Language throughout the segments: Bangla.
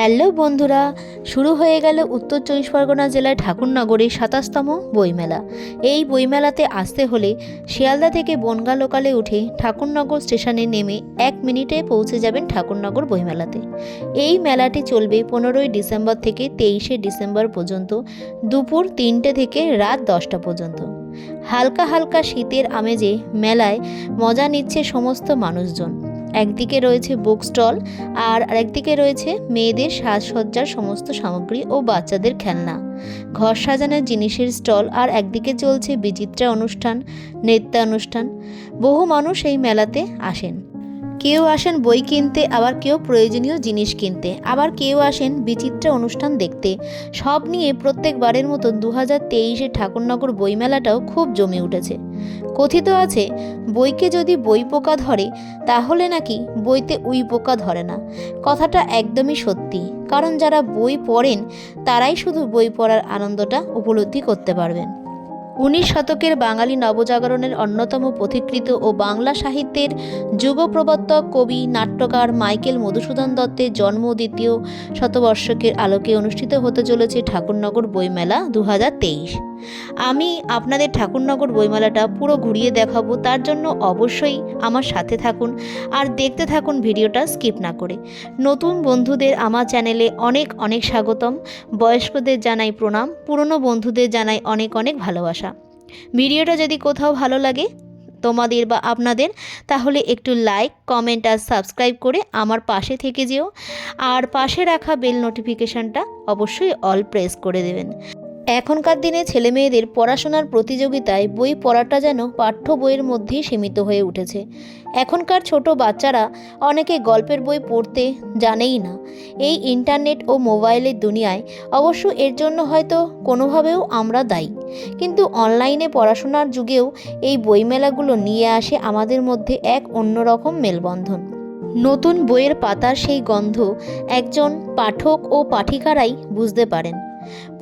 হ্যালো বন্ধুরা, শুরু হয়ে গেল উত্তর চব্বিশ পরগনা জেলার ঠাকুরনগরের সাতাশতম বইমেলা। এই বইমেলাতে আসতে হলে শিয়ালদা থেকে বনগা লোকালে উঠে ঠাকুরনগর স্টেশনে নেমে এক মিনিটে পৌঁছে যাবেন ঠাকুরনগর বইমেলাতে। এই মেলাটি চলবে পনেরোই ডিসেম্বর থেকে তেইশে ডিসেম্বর পর্যন্ত দুপুর তিনটে থেকে রাত দশটা পর্যন্ত। হালকা হালকা শীতের আমেজে মেলায় মজা নিচ্ছে সমস্ত মানুষজন। একদিকে রয়েছে বুক স্টল আর আরেকদিকে রয়েছে মেয়েদের সাজসজ্জার সমস্ত সামগ্রী ও বাচ্চাদের খেলনা। ঘর সাজানোর জিনিসের স্টল আর একদিকে চলছে বিচিত্রা অনুষ্ঠান, নৃত্যানুষ্ঠান। বহু মানুষ এই মেলাতে আসেন। কেউ আসেন বই কিনতে, আবার কেউ প্রয়োজনীয় জিনিস কিনতে, আবার কেউ আসেন বিচিত্র অনুষ্ঠান দেখতে। সব নিয়ে প্রত্যেকবারের মতন দু হাজার তেইশে ঠাকুরনগর বইমেলাটাও খুব জমে উঠেছে। কথিত আছে, বইকে যদি বই পোকা ধরে, তাহলে নাকি বইতে উই পোকা ধরে না। কথাটা একদমই সত্যি। কারণ যারা বই পড়েন, তারাই শুধু বই পড়ার আনন্দটা উপলব্ধি করতে পারবেন। উনিশ শতকের বাঙালি নবজাগরণের অন্যতম পথিকৃত ও বাংলা সাহিত্যের যুগপ্রবর্তক কবি, নাট্যকার মাইকেল মধুসূদন দত্তের জন্ম দ্বিতীয় শতবর্ষকের আলোকে অনুষ্ঠিত হতে চলেছে ঠাকুরনগর বইমেলা দু হাজার তেইশ। আমি আপনাদের ঠাকুরনগর বইমেলাটা পুরো ঘুরিয়ে দেখাবো, তার জন্য অবশ্যই আমার সাথে থাকুন আর দেখতে থাকুন ভিডিওটা স্কিপ না করে। নতুন বন্ধুদের আমার চ্যানেলে অনেক অনেক স্বাগতম। বয়স্কদের জানাই প্রণাম, পুরনো বন্ধুদের জানাই অনেক অনেক ভালোবাসা। ভিডিওটা যদি কোথাও ভালো লাগে তোমাদের বা আপনাদের, তাহলে একটু লাইক কমেন্ট আর সাবস্ক্রাইব করে আমার পাশে থেকে যেও। আর পাশে রাখা বেল নোটিফিকেশানটা অবশ্যই অল প্রেস করে দেবেন। এখনকার দিনে ছেলে মেয়েদের পড়াশোনার প্রতিযোগিতায় বই পড়াটা যেন পাঠ্য বইয়ের মধ্যেই সীমিত হয়ে উঠেছে। এখনকার ছোট বাচ্চারা অনেকে গল্পের বই পড়তে জানেই না। এই ইন্টারনেট ও মোবাইলের দুনিয়ায় অবশ্য এর জন্য হয়তো কোনোভাবেও আমরা দায়ী। কিন্তু অনলাইনে পড়াশোনার যুগেও এই বইমেলাগুলো নিয়ে আসে আমাদের মধ্যে এক অন্যরকম মেলবন্ধন। নতুন বইয়ের পাতার সেই গন্ধ একজন পাঠক ও পাঠিকারাই বুঝতে পারেন।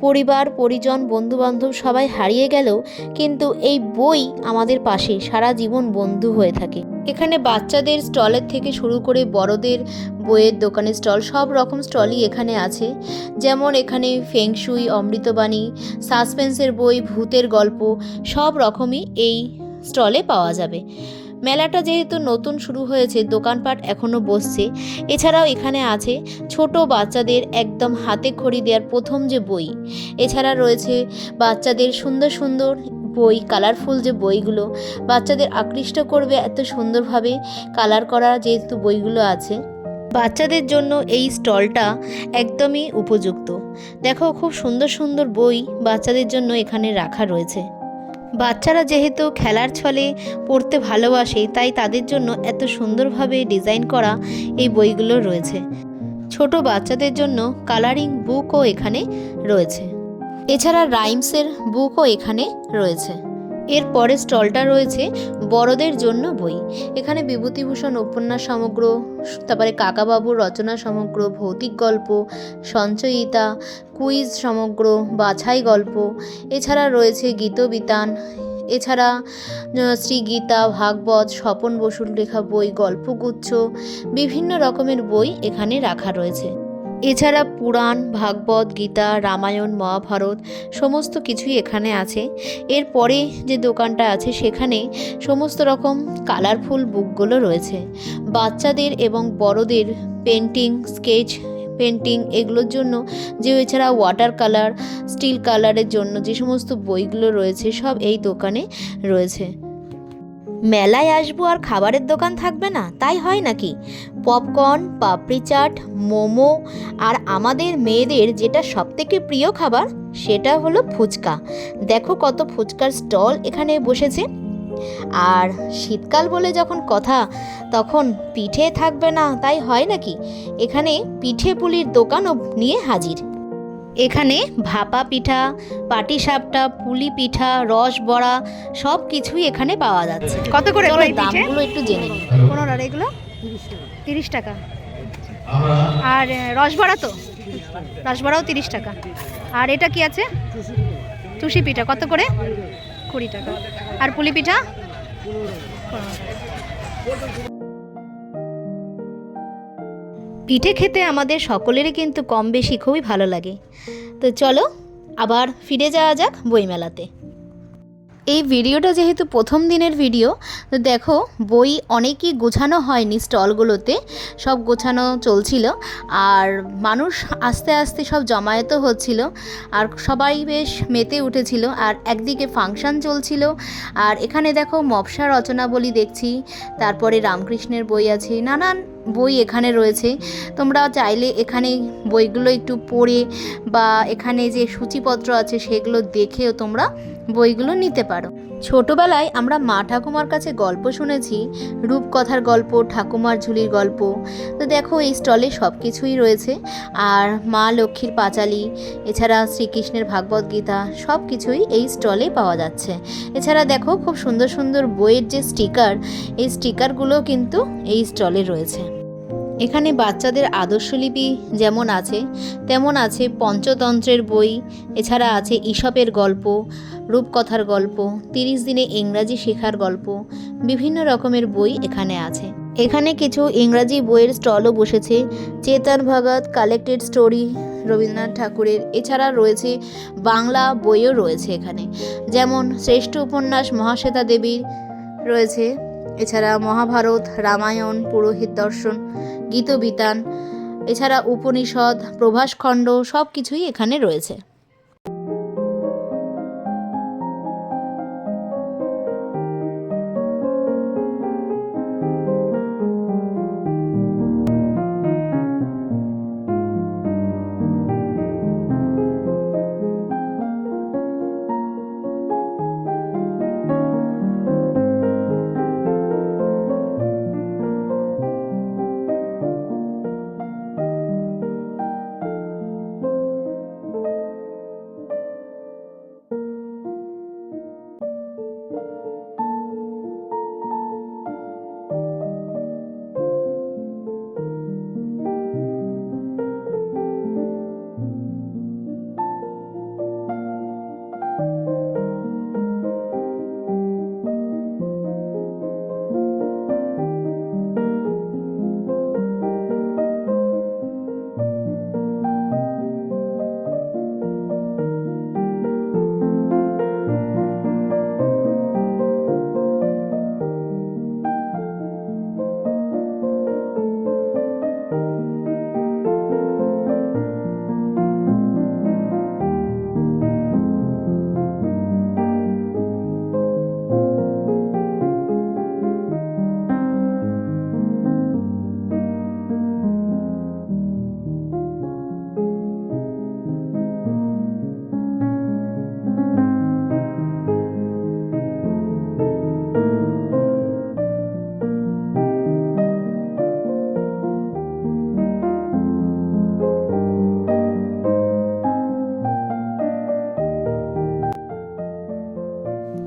পরিবার, পরিজন, বন্ধুবান্ধব সবাই হারিয়ে গেলেও কিন্তু এই বই আমাদের পাশে, সারা জীবন বন্ধু হয়ে থাকে। এখানে বাচ্চাদের স্টলের থেকে শুরু করে বড়দের বইয়ের দোকানের স্টল, সব রকম স্টলই এখানে আছে। যেমন এখানে ফেংশুই অমৃতবাণী, সাসপেন্সের বই, ভূতের গল্প, সব রকমই এই স্টলে পাওয়া যাবে। মেলাটা যেহেতু নতুন শুরু হয়েছে, দোকানপাট এখনও বসছে। এছাড়াও এখানে আছে ছোট বাচ্চাদের একদম হাতে খড়ি দেওয়ার প্রথম যে বই, এছাড়া রয়েছে বাচ্চাদের সুন্দর সুন্দর বই কালারফুল যে বইগুলো, বাচ্চাদের আকৃষ্ট করবে এত সুন্দরভাবে কালার করা যেহেতু বইগুলো আছে। বাচ্চাদের জন্য এই স্টলটা একদমই উপযুক্ত। দেখো, খুব সুন্দর সুন্দর বই বাচ্চাদের জন্য এখানে রাখা রয়েছে। বাচ্চারা যেহেতু খেলার ছলে পড়তে ভালোবাসে, তাই তাদের জন্য এত সুন্দরভাবে ডিজাইন করা এই বইগুলো রয়েছে। ছোট বাচ্চাদের জন্য কালারিং বুকও এখানে রয়েছে। এছাড়া রাইমসের বুকও এখানে রয়েছে। এর পরে স্টলটা রয়েছে বড়দের জন্য বই। এখানে বিভূতিভূষণ উপন্যাস সমগ্র, তারপরে কাকাবাবুর রচনা সমগ্র, ভৌতিক গল্প, সঞ্চয়িতা, কুইজ সমগ্র, বাছাই গল্প। এছাড়া রয়েছে গীতবিতান, এছাড়া শ্রী গীতা ভাগবত, স্বপন বসুর লেখা বই, গল্পগুচ্ছ, বিভিন্ন রকমের বই এখানে রাখা রয়েছে। এছাড়া পুরাণ, ভাগবত, গীতা, রামায়ণ, মহাভারত সমস্ত কিছুই এখানে আছে। এরপরে যে দোকানটা আছে সেখানে সমস্ত রকম কালারফুল বুকগুলো রয়েছে। বাচ্চাদের এবং বড়দের পেন্টিং, স্কেচ, পেন্টিং এগুলোর জন্য যে এছাড়া ওয়াটার কালার, স্টিল কালারের জন্য যে সমস্ত বইগুলো রয়েছে সব এই দোকানে রয়েছে। মেলায় আসব আর খাবারের দোকান থাকবে না, তাই হয় নাকি? পপকর্ন, পাপড়ি চাট, মোমো আর আমাদের মেয়েদের যেটা সবথেকে প্রিয় খাবার, সেটা হলো ফুচকা। দেখো কত ফুচকার স্টল এখানে বসেছে। আর শীতকাল বলে যখন কথা, তখন পিঠে থাকবে না, তাই হয় নাকি? এখানে পিঠে পুলির দোকানও নিয়ে হাজির। এখানে ভাপা পিঠা পাটিসাপটা পুলি পিঠা রস বড়া সব কিছুই এখানে পাওয়া যাচ্ছে। কত করে দামগুলো একটু জেনে নিই। পনেরো এগুলো? তিরিশ টাকা। আর রসবড়া তো? রসবড়াও তিরিশ টাকা। আর এটা কি আছে? টুসি পিঠা কত করে? কুড়ি টাকা। আর পুলি পিঠা। পিঠে খেতে আমাদের সকলেরই কিন্তু কম বেশি খুবই ভালো লাগে। তো চলো, আবার ফিরে যাওয়া যাক বইমেলাতে। এই ভিডিওটা যেহেতু প্রথম দিনের ভিডিও, তো দেখো, বই অনেকই গোছানো হয়নি স্টলগুলোতে, সব গোছানো চলছিল, আর মানুষ আস্তে আস্তে সব জমায়েত হচ্ছিল, আর সবাই বেশ মেতে উঠেছিল, আর একদিকে ফাংশন চলছিল, আর এখানে দেখো মপসা রচনাবলী দেখছি, তারপরে রামকৃষ্ণের বই আছে, নানান বই এখানে রয়েছে। তোমরা চাইলে এখানে বইগুলো একটু পড়ে বা এখানে যে সূচিপত্র আছে সেগুলো দেখেও তোমরা বইগুলো নিতে পারো। ছোটবেলায় আমরা মা ঠাকুমার কাছে গল্প শুনেছি, রূপকথার গল্প, ঠাকুমার ঝুলির গল্প। তো দেখো, এই স্টলে সব কিছুই রয়েছে। আর মা লক্ষ্মীর পাঁচালি, এছাড়া শ্রীকৃষ্ণের ভাগবত গীতা সব কিছুই এই স্টলে পাওয়া যাচ্ছে। এছাড়া দেখো, খুব সুন্দর সুন্দর বইয়ের যে স্টিকার, এই স্টিকারগুলো কিন্তু এই স্টলে রয়েছে। এখানে বাচ্চাদের আদর্শলিপি যেমন আছে, তেমন আছে পঞ্চতন্ত্রের বই, এছাড়া আছে ঈশপের গল্প, রূপকথার গল্প, তিরিশ দিনে ইংরাজি শেখার গল্প, বিভিন্ন রকমের বই এখানে আছে। এখানে কিছু ইংরাজি বইয়ের স্টলও বসেছে, চেতন ভগত কালেক্টেড স্টোরি, রবীন্দ্রনাথ ঠাকুরের, এছাড়া রয়েছে বাংলা বইও রয়েছে এখানে। যেমন শ্রেষ্ঠ উপন্যাস মহাশ্বেতা দেবীর রয়েছে, এছাড়া মহাভারত, রামায়ণ, পুরোহিত দর্শন গীতবিতান এছাড়া উপনিষদ প্রভাসখণ্ড সব কিছুই এখানে রয়েছে।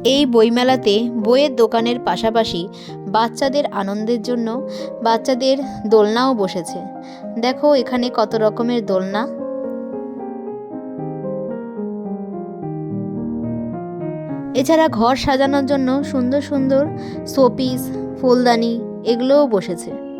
এই বইমেলাতে বইয়ের দোকানের পাশাপাশি বাচ্চাদের আনন্দের জন্য বাচ্চাদের দোলনাও বসেছে। দেখো এখানে কত রকমের দোলনা। এছাড়া ঘর সাজানোর জন্য সুন্দর সুন্দর শোপিস, ফুলদানি এগুলোও বসেছে।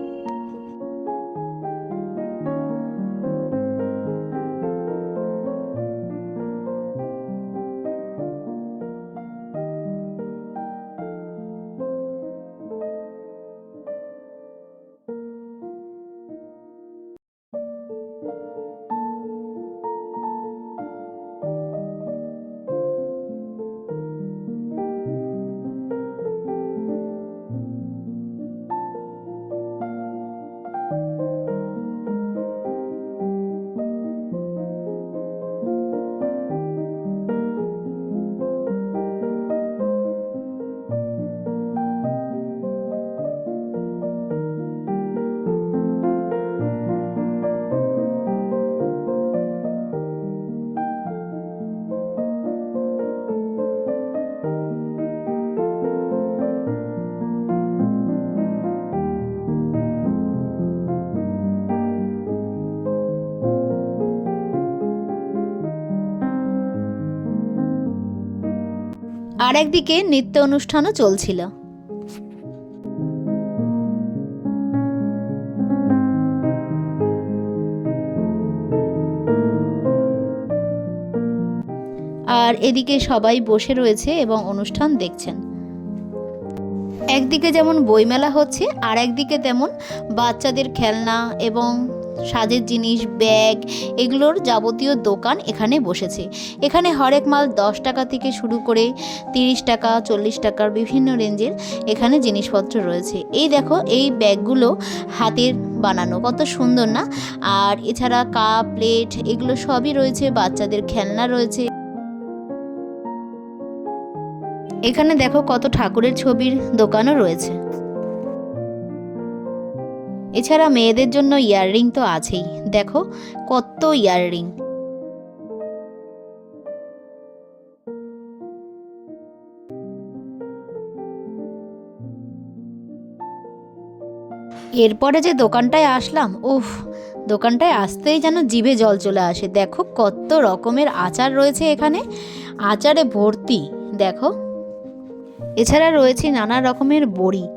আর একদিকে নৃত্য অনুষ্ঠানও চলছিল। আর এদিকে সবাই বসে রয়েছে এবং অনুষ্ঠান দেখছেন। একদিকে যেমন বইমেলা হচ্ছে আর একদিকে তেমন বাচ্চাদের খেলনা এবং সাজের জিনিস, ব্যাগ, এগুলোর যাবতীয় দোকান এখানে বসেছে। এখানে হরেক মাল দশ টাকা থেকে শুরু করে তিরিশ টাকা, চল্লিশ টাকার বিভিন্ন রেঞ্জের এখানে জিনিসপত্র রয়েছে। এই দেখো, এই ব্যাগগুলো হাতের বানানো। কত সুন্দর না? আর এছাড়া কাপ, প্লেট, এগুলো সবই রয়েছে, বাচ্চাদের খেলনা রয়েছে। এখানে দেখো কত ঠাকুরের ছবির দোকানও রয়েছে। এছাড়া মেয়েদের জন্য ইয়াররিং তো আছেই। দেখো, কত ইয়াররিং। এরপরে যে দোকানটায় আসলাম, উফ, দোকানটায় আসতেই যেন জিভে জল চলে আসে। দেখো, কত রকমের আচার রয়েছে এখানে। আচারে ভর্তি, দেখো। এছাড়া রয়েছে নানা রকমের বড়ি।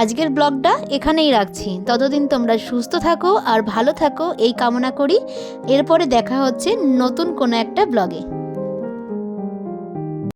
আজকের ব্লগটা এখানেই রাখছি। ততদিন তোমরা সুস্থ থাকো আর ভালো থাকো, এই কামনা করি। এরপরে দেখা হচ্ছে নতুন কোনো একটা ব্লগে।